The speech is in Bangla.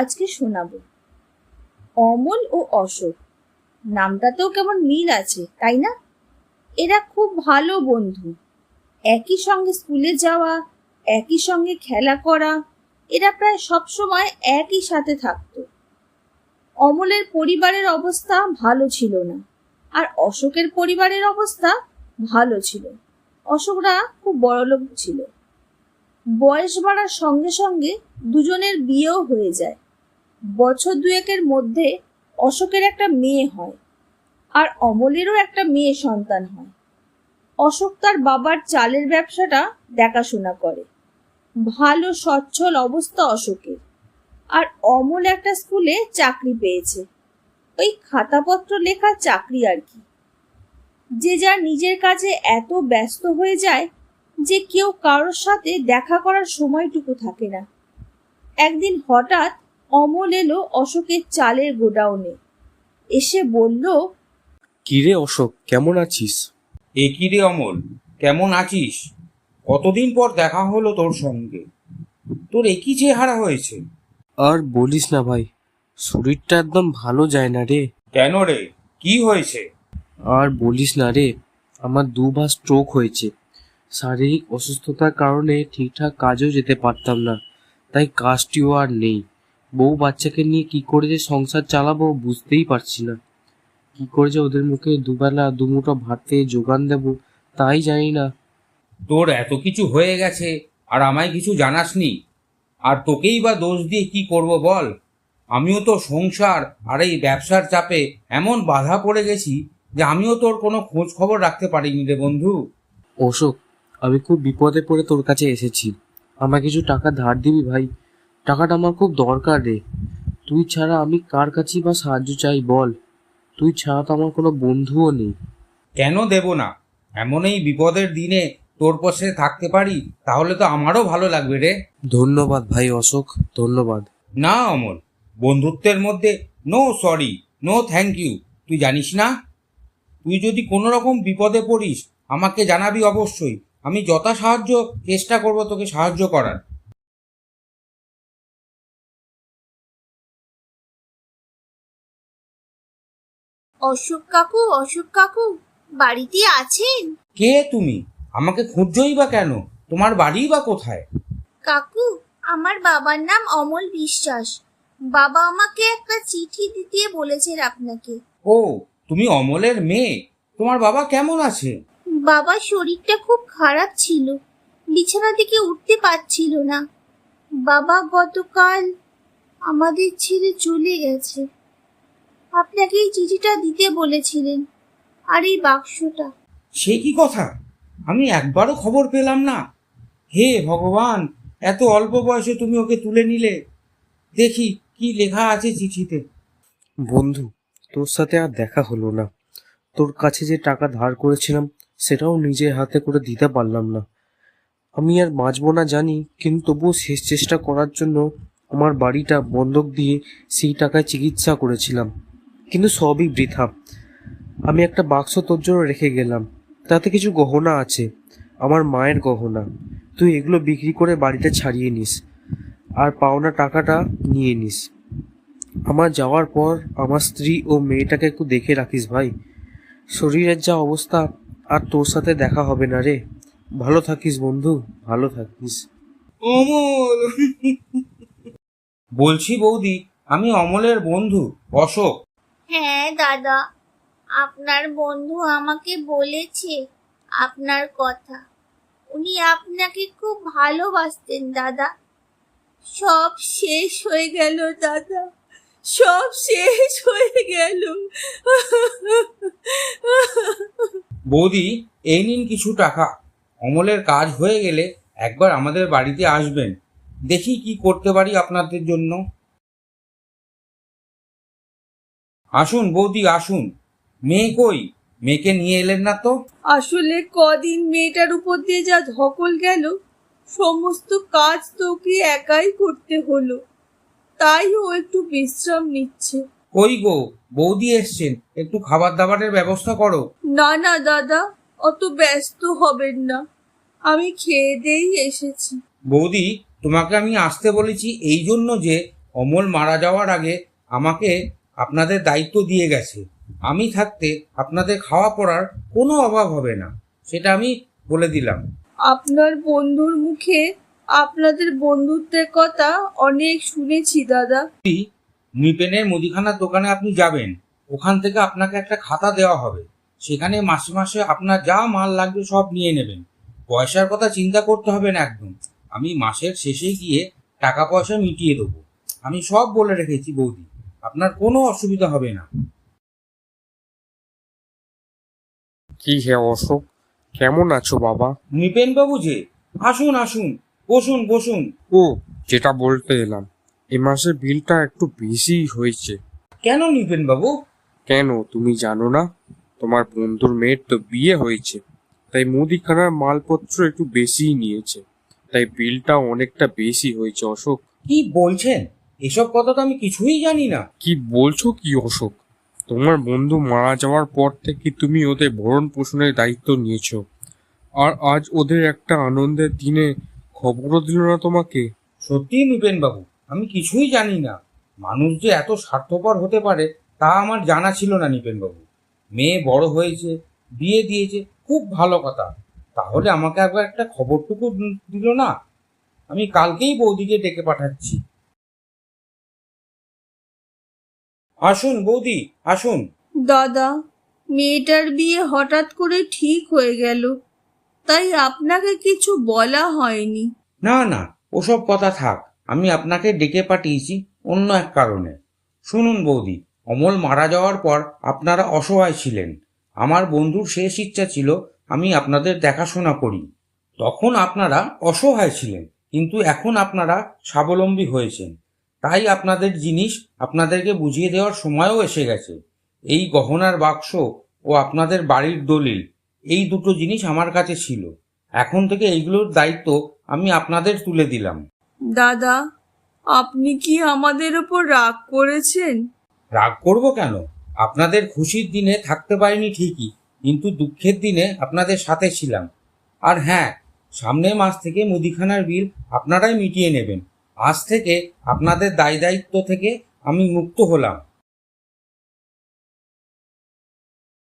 আজকে শোনাবো। অমল ও অশোক। নামটাতেও কেমন মিল আছে, তাই না? এরা খুব ভালো বন্ধু। একই সঙ্গে স্কুলে যাওয়া, একই সঙ্গে খেলা করা, এরা প্রায় সবসময় একই সাথে থাকতো। অমলের পরিবারের অবস্থা ভালো ছিল না, আর অশোকের পরিবারের অবস্থা ভালো ছিল। অশোকরা খুব বড়লোক ছিল। বয়স বাড়ার সঙ্গে সঙ্গে দুজনের বিয়েও হয়ে যায়। বছর দুয়েকের মধ্যে অশোকের একটা মেয়ে হয় আর অমলেরও একটা মেয়ে সন্তান হয়। অশোক তার বাবার চালের ব্যবসাটা দেখাশোনা করে। ভালো, সচ্ছল অবস্থা অশোকের। আর অমল একটা স্কুলে চাকরি পেয়েছে। ওই খাতাপত্র লেখা চাকরি আর কি। যে যার নিজের কাজে এত ব্যস্ত হয়ে যায় যে কেউ কারোর সাথে দেখা করার সময়টুকু থাকে না। একদিন হঠাৎ অমল এলো অশোকের চালের গোডাউনে। এসে বলল কিরে অশোক কেমন আছিস? এ কি রে অমল কেমন আছিস? কতদিন পর দেখা হলো তোর সঙ্গে? তোর একই চেহারা হয়েছে? আর বলিস না ভাই শরীরটা একদম ভালো যায় না রে। কেন রে? কি হয়েছে? আর বলিস না রে আমার দুবার স্ট্রোক হয়েছে। শারীরিক অসুস্থতার কারণে ঠিকঠাক কাজেও যেতে পারতাম না তাই কাজটিও আর নেই। বউ বাচ্চাকে নিয়ে কি করে যে সংসার চালাবো বুঝতেই পারছি না। কি করে যে ওদের মুখে দুবেলা দুমুঠো ভাতে যোগান দেবো তাই জানি না। তোর এত কিছু হয়ে গেছে আর আমায় কিছু জানাসনি? আর তোকেই বা দোষ দিয়ে কি করব বল? আমিও তো সংসার আর এই ব্যবসার চাপে এমন বাধা পড়ে গেছি যে আমিও তোর কোনো খোঁজ খবর রাখতে পারিনি রে বন্ধু। অশোক আমি খুব বিপদে পড়ে তোর কাছে এসেছি। আমায় কিছু টাকা ধার দিবি ভাই। টাকাটা আমার খুব দরকার রে। তুই ছাড়া আমি কার কাছেই বা সাহায্য চাই বল? তুই ছাড়া তো আমার কোনো বন্ধুও নেই। কেন দেব না? এমন এই বিপদের দিনে তোর পাশে থাকতে পারি তাহলে তো আমারও ভালো লাগবে রে। ধন্যবাদ ভাই অশোক ধন্যবাদ। না অমল বন্ধুত্বের মধ্যে no sorry no thank you তুই জানিস না? তুই যদি কোনো রকম বিপদে পড়িস আমাকে জানাবি অবশ্যই। আমি যথা সাহায্য চেষ্টা করব তোকে সাহায্য করার। অশোক কাকু অশোক কাকু বাড়িতে আছেন? কে তুমি? আমাকে খুঁজছই বা কেন? তোমার বাড়ি বা কোথায়? কাকু আমার বাবার নাম অমল বিশ্বাস। বাবা আমাকে একটা চিঠি দিতে বলেছেন আপনাকে। ও তুমি অমলের মেয়ে? তোমার বাবা কেমন আছে? বাবার শরীরটা খুব খারাপ ছিল। বিছানা থেকে উঠতে পারছিল না। বাবা গতকাল আমাদের ছেড়ে চলে গেছে। আপনাকে এই চিঠিটা দিতে বলেছিলেন। আর এই বাক্সটা। সে কি কথা? আমি একবারও খবর পেলাম না। হে ভগবান এত অল্প বয়সে তুমি ওকে তুলে নিলে। দেখি কি লেখা আছে চিঠিতে। বন্ধু তোর সাথে আর দেখা হলো না। তোর কাছে যে টাকা ধার করেছিলাম সেটাও নিজের হাতে করে দিতে পারলাম না। আমি আর বাঁচবো না জানি কিন্তু তবুও শেষ চেষ্টা করার জন্য আমার বাড়িটা বন্ধক দিয়ে সেই টাকায় চিকিৎসা করেছিলাম। কিন্তু সবই বৃথা। আমি একটা বাক্স তোর জন্য রেখে গেলাম। তাতে কিছু গহনা আছে। আমার মায়ের গহনা। তুই এগুলো বিক্রি করে বাড়িটা ছাড়িয়ে নিস। আর পাওনা টাকাটা নিয়ে নিস। আমার যাওয়ার পর আমার স্ত্রী ও মেয়েটাকে একটু দেখে রাখিস ভাই। শরীরের যা অবস্থা আর তোর সাথে দেখা হবে না রে। ভালো থাকিস বন্ধু ভালো থাকিস। অমল। বলছি বৌদি আমি অমলের বন্ধু অশোক। হ্যাঁ দাদা। আপনার বন্ধু আমাকে বলেছে আপনার কথা। উনি আপনাকে খুব ভালোবাসতেন, দাদা। সব শেষ হয়ে গেল, দাদা। সব শেষ হয়ে গেল। বৌদি, এই নিন কিছু টাকা। অমলের কাজ হয়ে গেলে একবার আমাদের বাড়িতে আসবেন। দেখি কি করতে পারি আপনাদের জন্য। আসুন বৌদি আসুন। মেয়ে কই? মেয়েকে নিয়ে এলেন না তো? আসলে কদিন মেয়েটার উপর দিয়ে যা ধকল গেল সমস্ত কাজ তোকে একাই করতে হলো। তাই ও একটু বিশ্রাম নিচ্ছে। কই গো? বৌদি এসছেন। একটু খাবার দাবারের ব্যবস্থা করো। না না দাদা অত ব্যস্ত হবেন না। আমি খেয়ে দেই এসেছি। বৌদি তোমাকে আমি আসতে বলেছি এই জন্য যে অমল মারা যাওয়ার আগে আমাকে আপনাদের দায়িত্ব দিয়ে গেছে। আমি থাকতে আপনাদের খাওয়া পড়ার কোনো অভাব হবে না সেটা আমি বলে দিলাম। আপনার বন্ধুর মুখে আপনাদের বন্ধুত্বের কথা অনেক শুনেছি দাদা। নিপেনের মুদিখানার দোকানে আপনি যাবেন ওখান থেকে আপনাকে একটা খাতা দেওয়া হবে। সেখানে মাসে মাসে আপনার যা মাল লাগবে সব নিয়ে নেবেন। পয়সার কথা চিন্তা করতে হবে না একদম। আমি মাসের শেষে গিয়ে টাকা পয়সা মিটিয়ে দেবো। আমি সব বলে রেখেছি বৌদি। আপনার কোনো অসুবিধা হবে না। কি হে অশোক? কেমন আছো বাবা? নিপেন বাবু যে আসুন আসুন বসুন বসুন। ও যেটা বলতে এলাম এ মাসে বিলটা একটু বেশিই হয়েছে। কেন নিপেন বাবু কেন তুমি জানো না? তোমার বন্ধুর মেয়ের তো বিয়ে হয়েছে তাই মুদিখানার মালপত্র একটু বেশিই নিয়েছে। তাই বিলটা অনেকটা বেশি হয়েছে অশোক। কি বলছেন? এসব কথা তো আমি কিছুই জানি না। কি বলছো কি অশোক? তোমার বন্ধু মারা যাওয়ার পর থেকে তুমি ওদের ভরণ পোষণের দায়িত্ব নিয়েছো। আর আজ ওদের একটা আনন্দের দিনে খবরও দিল না তোমাকে। সত্যি নিপেন বাবু আমি কিছুই জানি না। মানুষ যে এত স্বার্থপর হতে পারে তা আমার জানা ছিল না নিপেন বাবু মেয়ে বড় হয়েছে বিয়ে দিয়েছে খুব ভালো কথা। তাহলে আমাকে একবার একটা খবরটুকু দিল না? আমি কালকেই বৌদিকে ডেকে পাঠাচ্ছি। আসুন বৌদি আসুন। দাদা মেয়েটার বিয়ে হঠাৎ করে ঠিক হয়ে গেল। তাই আপনাকে কিছু বলা হয়নি। না না ওসব কথা থাক আমি আপনাকে ডেকে পাঠিয়েছি অন্য এক কারণে। শুনুন বৌদি অমল মারা যাওয়ার পর আপনারা অসহায় ছিলেন। আমার বন্ধুর শেষ ইচ্ছা ছিল আমি আপনাদের দেখাশোনা করি। তখন আপনারা অসহায় ছিলেন কিন্তু এখন আপনারা স্বাবলম্বী হয়েছেন। তাই আপনাদের জিনিস আপনাদেরকে বুঝিয়ে দেওয়ার সময়ও এসে গেছে। এই গহনার বাক্স ও আপনাদের বাড়ির দলিল এই দুটো জিনিস আমার কাছে ছিল। এখন থেকে এইগুলোর দায়িত্ব আমি আপনাদের তুলে দিলাম। দাদা আপনি কি আমাদের ওপর রাগ করেছেন? রাগ করব কেন? আপনাদের খুশির দিনে থাকতে পারিনি ঠিকই কিন্তু দুঃখের দিনে আপনাদের সাথে ছিলাম। আর হ্যাঁ সামনের মাস থেকে মুদিখানার বিল আপনারাই মিটিয়ে নেবেন। আজ থেকে আপনাদের দায় দায়িত্ব থেকে আমি মুক্ত হলাম।